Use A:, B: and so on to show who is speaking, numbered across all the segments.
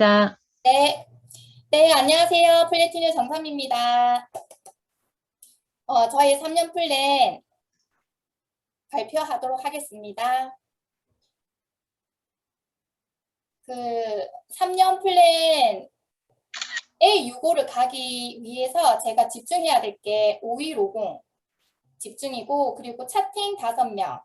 A: 시작.
B: 네. 네, 안녕하세요. 플래티뉴 정삼입니다. 어, 저희 3년 플랜 발표하도록 하겠습니다. 그 3년 플랜 A65를 가기 위해서 제가 집중해야 될 게 5150 집중이고 그리고 차팅 5명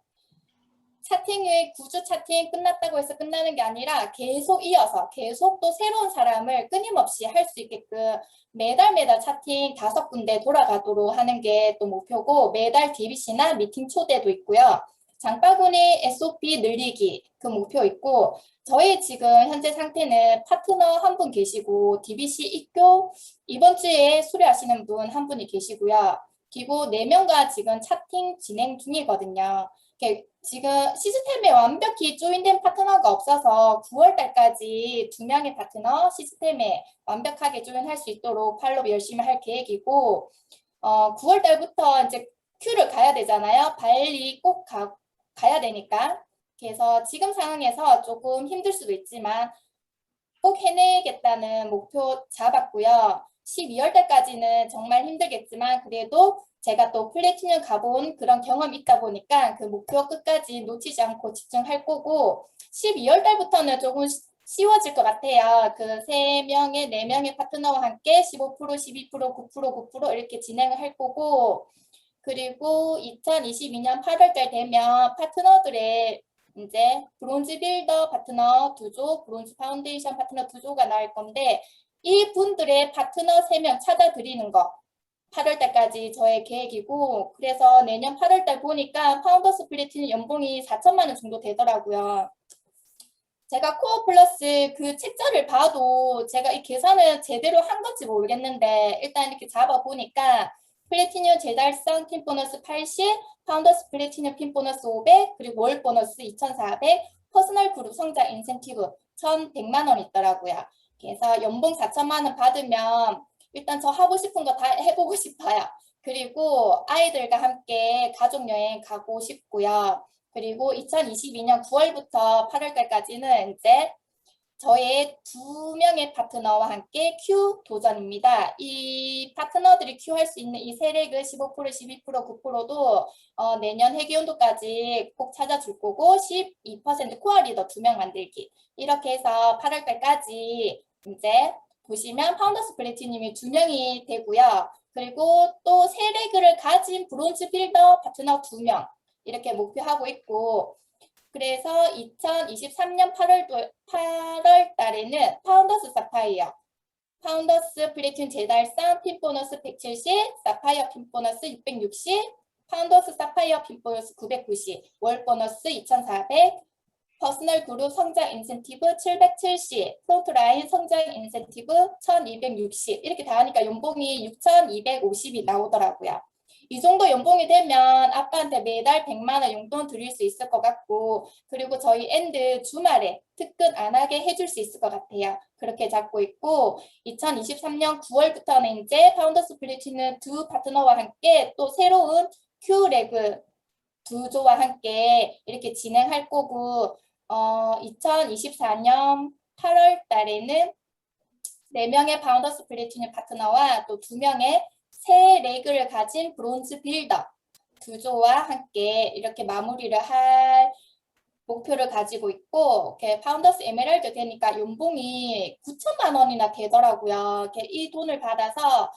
B: 차팅의 구주 차팅 끝났다고 해서 끝나는 게 아니라 계속 이어서 계속 또 새로운 사람을 끊임없이 할 수 있게끔 매달 매달 차팅 다섯 군데 돌아가도록 하는 게 또 목표고 매달 DBC나 미팅 초대도 있고요. 장바구니 SOP 늘리기 그 목표 있고 저희 지금 현재 상태는 파트너 한 분 계시고 DBC 입교 이번 주에 수료하시는 분 한 분이 계시고요. 그리고 네 명과 지금 차팅 진행 중이거든요. 이렇게 지금 시스템에 완벽히 조인된 파트너가 없어서 9월 달까지 두 명의 파트너 시스템에 완벽하게 조인할 수 있도록 팔로우 열심히 할 계획이고 어, 9월 달부터 이제 큐를 가야 되잖아요. 발리 꼭 가, 가야 되니까. 그래서 지금 상황에서 조금 힘들 수도 있지만 꼭 해내겠다는 목표 잡았고요. 12월 달까지는 정말 힘들겠지만 그래도 제가 또 플래티늄 가본 그런 경험이 있다 보니까 그 목표 끝까지 놓치지 않고 집중할 거고 12월 달부터는 조금 쉬- 쉬워질 것 같아요. 그 세 명의 네 명의 파트너와 함께 15%, 12%, 9%, 9% 이렇게 진행을 할 거고 그리고 2022년 8월달 되면 파트너들의 이제 브론즈 빌더 파트너 두 조, 브론즈 파운데이션 파트너 두 조가 나올 건데 이 분들의 파트너 세명 찾아드리는 거 8월 달까지 저의 계획이고 그래서 내년 8월 달 보니까 파운더스 플래티는 연봉이 4천만 원 정도 되더라고요. 제가 코어 플러스 그 책자를 봐도 제가 이 계산을 제대로 한 건지 모르겠는데 일단 이렇게 잡아 보니까 플래티늄 재달성 팀 보너스 80, 파운더스 플래티늄 팀 보너스 500, 그리고 월 보너스 2,400, 퍼스널 그룹 성장 인센티브 1,100만 원 있더라고요. 그래서 연봉 4천만 원 받으면 일단 저 하고 싶은 거 다 해보고 싶어요. 그리고 아이들과 함께 가족 여행 가고 싶고요. 그리고 2022년 9월부터 8월달까지는 이제 저의 두 명의 파트너와 함께 Q 도전입니다. 이 파트너들이 Q 할 수 있는 이 세력을 15%, 12%, 9%도 어, 내년 회계연도까지 꼭 찾아줄 거고 12% 코어 리더 두 명 만들기 이렇게 해서 8월달까지 이제 보시면 파운더스 플래티님이 두 명이 되고요. 그리고 또 세 레그를 가진 브론즈 빌더 파트너 두 명 이렇게 목표하고 있고 그래서 2023년 8월 8월 달에는 파운더스 사파이어 파운더스 플래툰 재달성 핀 보너스 170, 사파이어 핀 보너스 660, 파운더스 사파이어 핀 보너스 990, 월 보너스 2400, 퍼스널 그룹 성장 인센티브 770, 프론트라인 성장 인센티브 1260 이렇게 다 하니까 연봉이 6250이 나오더라고요. 이 정도 연봉이 되면 아빠한테 매달 100만 원 용돈 드릴 수 있을 것 같고 그리고 저희 엔드 주말에 특근 안 하게 해줄 수 있을 것 같아요. 그렇게 잡고 있고 2023년 9월부터는 이제 파운더스 플래티는 두 파트너와 함께 또 새로운 큐 레그 두 조와 함께 이렇게 진행할 거고 어, 2024년 8월 달에는 4명의 파운더스 플래티늄 파트너와 또 2명의 새 레그를 가진 브론즈 빌더 두 조와 함께 이렇게 마무리를 할 목표를 가지고 있고 이렇게 파운더스 에메랄드 되니까 연봉이 9천만 원이나 되더라고요. 이렇게 이 돈을 받아서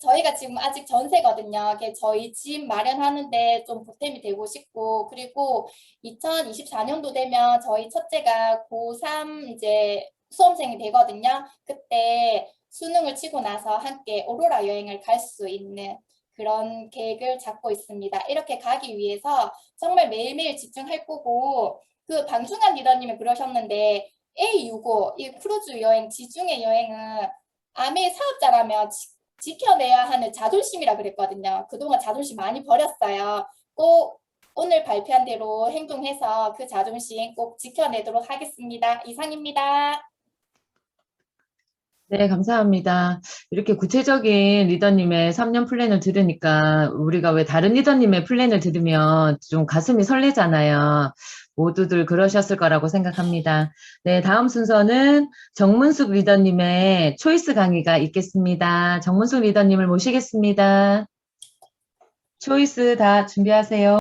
B: 저희가 지금 아직 전세거든요. 이렇게 저희 집 마련하는데 좀 보탬이 되고 싶고 그리고 2024년도 되면 저희 첫째가 고3 이제 수험생이 되거든요. 그때 수능을 치고 나서 함께 오로라 여행을 갈 수 있는 그런 계획을 잡고 있습니다. 이렇게 가기 위해서 정말 매일매일 집중할 거고 그 방중환 리더님이 그러셨는데 A65 이 크루즈 여행 지중해 여행은 아메 사업자라면 지, 지켜내야 하는 자존심이라 그랬거든요. 그동안 자존심 많이 버렸어요. 꼭 오늘 발표한 대로 행동해서 그 자존심 꼭 지켜내도록 하겠습니다. 이상입니다.
A: 네, 감사합니다. 이렇게 구체적인 리더님의 3년 플랜을 들으니까 우리가 왜 다른 리더님의 플랜을 들으면 좀 가슴이 설레잖아요. 모두들 그러셨을 거라고 생각합니다. 네, 다음 순서는 정문숙 리더님의 초이스 강의가 있겠습니다. 정문숙 리더님을 모시겠습니다. 초이스 다 준비하세요.